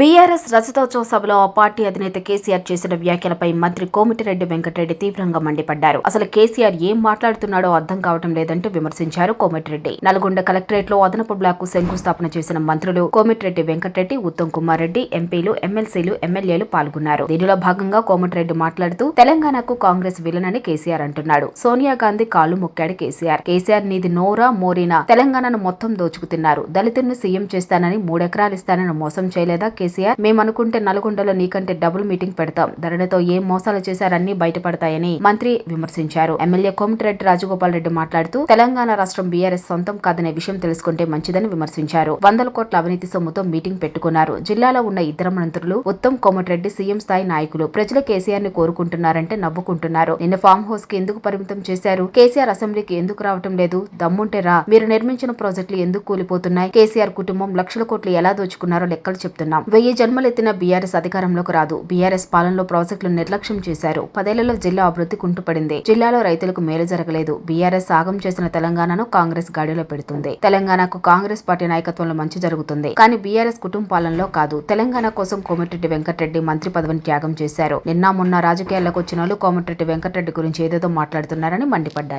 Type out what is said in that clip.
BRS రజతోత్సవ సభలో ఆ party అధినేత కేసీఆర్ చేసిన వ్యాఖ్యలపై మంత్రి కోమిటిరెడ్డి వెంకటరెడ్డి తీవ్రంగా మండిపడ్డారు. అసలు కేసీఆర్ ఏం మాట్లాడుతున్నాడో అర్థం కావటం లేదంటూ విమర్శించారు కోమిటిరెడ్డి. నల్గొండ కలెక్టరేట్లో అదనపు బ్లాక్ శంకుస్థాపన చేసిన మంత్రులు కోమిటిరెడ్డి వెంకటరెడ్డి ఉత్తమ్ కుమార్ రెడ్డి ఎంపీలు ఎమ్మెల్సీలు ఎమ్మెల్యేలు పాల్గొన్నారు. దీనిలో భాగంగా కోమటిరెడ్డి మాట్లాడుతూ తెలంగాణకు కాంగ్రెస్ విలనని కేసీఆర్ అంటున్నాడు. సోనియా గాంధీ కాలు మొక్కాడు కేసీఆర్. కేసీఆర్ నీది నోరా మోరీనా తెలంగాణను మొత్తం దోచుకుతున్నారు. దళితుల్ని దళితులను సీఎం చేస్తానని మూడెకరాలు ఇస్తానని మోసం చేయలేదా కేసీఆర్ మేమనుకుంటే నల్గొండలో నీకంటే డబుల్ మీటింగ్ పెడతాం. ధరణితో ఏం మోసాలు చేశారన్నీ బయటపడతాయని మంత్రి విమర్శించారు. ఎమ్మెల్యే కోమటిరెడ్డి రాజగోపాల్ రెడ్డి మాట్లాడుతూ తెలంగాణ రాష్ట్రం బీఆర్ఎస్ సొంతం కాదనే విషయం తెలుసుకుంటే మంచిదని విమర్శించారు. వందల కోట్ల అవినీతి సొమ్ముతో మీటింగ్ పెట్టుకున్నారు. జిల్లాలో ఉన్న ఇద్దరు మంత్రులు ఉత్తమ్ కోమటిరెడ్డి సీఎం స్థాయి నాయకులు. ప్రజలు కేసీఆర్ని కోరుకుంటున్నారంటే నవ్వుకుంటున్నారు. నిన్న ఫామ్ హౌస్కి ఎందుకు పరిమితం చేశారు? కేసీఆర్ అసెంబ్లీకి ఎందుకు రావటం లేదు? దమ్ముంటే రా. మీరు నిర్మించిన ప్రాజెక్టులు ఎందుకు కూలిపోతున్నాయి? కేసీఆర్ కుటుంబం లక్షల కోట్లు ఎలా దోచుకున్నారో లెక్కలు చెప్తున్నాం. వెయ్యి జన్మలెత్తిన బీఆర్ఎస్ అధికారంలోకి రాదు. బీఆర్ఎస్ పాలనలో ప్రాజెక్టులు నిర్లక్ష్యం చేశారు. పదేళ్ళలో జిల్లా అభివృద్ధి కుంటుపడింది. జిల్లాలో రైతులకు మేలు జరగలేదు. బీఆర్ఎస్ సాగం చేసిన తెలంగాణను కాంగ్రెస్ గాడిలో పెడుతుంది. తెలంగాణకు కాంగ్రెస్ పార్టీ నాయకత్వంలో మంచి జరుగుతుంది. కానీ బీఆర్ఎస్ కుటుంబ పాలనలో కాదు. తెలంగాణ కోసం కోమటిరెడ్డి వెంకటరెడ్డి మంత్రి పదవిని త్యాగం చేశారు. నిన్న మొన్న రాజకీయాల్లోకి వచ్చిన వాళ్ళు కోమటిరెడ్డి వెంకటరెడ్డి గురించి ఏదేదో మాట్లాడుతున్నారని మండిపడ్డారు.